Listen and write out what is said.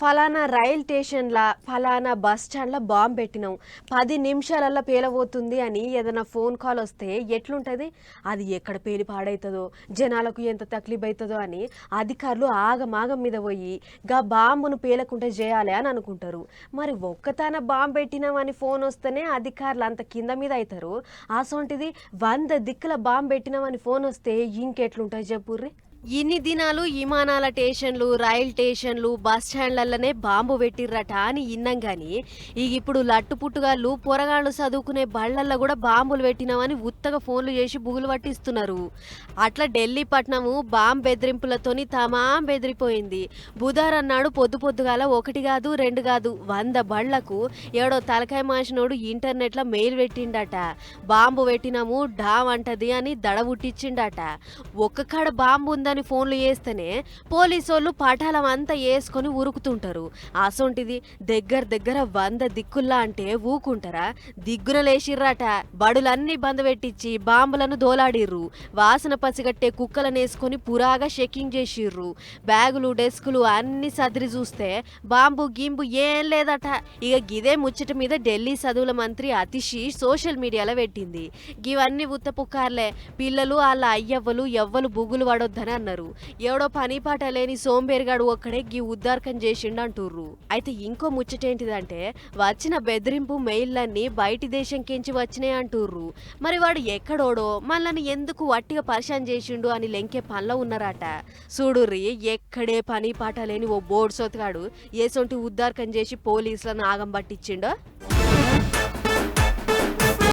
ఫలానా రైల్ స్టేషన్ల ఫలానా బస్ స్టాండ్లో బాంబు పెట్టినాం. పది నిమిషాలల్లో పేలబోతుంది అని ఏదైనా ఫోన్ కాల్ వస్తే ఎట్లుంటుంది? అది ఎక్కడ పేలి పాడవుతుందో జనాలకు ఎంత తక్లీఫ్ అవుతుందో అని అధికారులు ఆగమాగం మీద పోయి గా బాంబును పేలకుండా చేయాలి అని అనుకుంటారు. మరి ఒక్కతాన బాంబు పెట్టినామని ఫోన్ వస్తేనే అధికారులు అంత కింద మీద అవుతారు అసొంటిది వంద దిక్కుల బాంబు పెట్టినామని ఫోన్ వస్తే ఇంకెట్లుంటాయి చెప్పుర్రి ఇన్ని దినాలు విమానాల స్టేషన్లు రైల్ స్టేషన్లు బస్ స్టాండ్లలోనే బాంబు పెట్టిర్రట అని ఇన్నాం కానీ ఇక ఇప్పుడు లట్టు పుట్టుగాళ్ళు పొరగాళ్ళు చదువుకునే బళ్ళల్లో కూడా బాంబులు పెట్టినామని ఉత్తగా ఫోన్లు చేసి బుగులు పట్టిస్తున్నారు. అట్లా ఢిల్లీ పట్నము బాంబు బెదిరింపులతోని తమాం బెదిరిపోయింది. బుధారం నాడు పొద్దు పొద్దుగాల ఒకటి కాదు రెండు కాదు వంద బళ్ళకు ఏడో తలకాయ మాసినోడు ఇంటర్నెట్లో మెయిల్ పెట్టిండట. బాంబు పెట్టినాము డామ్ అంటది అని దడ పుట్టించిండట. ఒక్క కాడ బాంబు ఉందని ఫోన్లు చేస్తేనే పోలీసోళ్ళు పటాలం అంతా వేసుకొని ఉరుకుతుంటారు. అసొంటిది దగ్గర దగ్గర వంద దిక్కుల్లా అంటే ఊకుంటారా? దిగ్గున లేచిర్రాట. బడులన్నీ బంద పెట్టించి బాంబులను దోలాడిర్రు. వాసన పసిగట్టే కుక్కలనేసుకొని పురాగా చెకింగ్ చేసిర్రు. బ్యాగులు డెస్కులు అన్ని సదిరి చూస్తే బాంబు గింబు ఏం లేదట. ఇక గిదే ముచ్చట మీద ఢిల్లీ చదువుల మంత్రి అతిషి సోషల్ మీడియాలో పెట్టింది. ఇవన్నీ ఉత్తపుకార్లే. పిల్లలు వాళ్ళ అయ్యవ్వలు ఎవ్వలు బుగులు పడొద్దని అన్నారు. ఎవడో పని పాట లేని సోంబేరిగాడు ఒక్కడే గీ ఉద్దారకం చేసిండు అంటుర్రు అయితే ఇంకో ముచ్చటేంటిదంటే వచ్చిన బెదిరింపు మెయిల్లన్నీ బయటి దేశం కించి వచ్చినాయి అంటుర్రు. మరి వాడు ఎక్కడోడో మనల్ని ఎందుకు వట్టిగా పరిశాన్ చేసిండు అని లెంకే పనిలో ఉన్నారట. చూడుర్రి ఎక్కడే పని పాట లేని ఓ బోర్డు సోతగాడు ఏసొంటి ఉద్దారకం చేసి పోలీసులను ఆగం పట్టించిండో?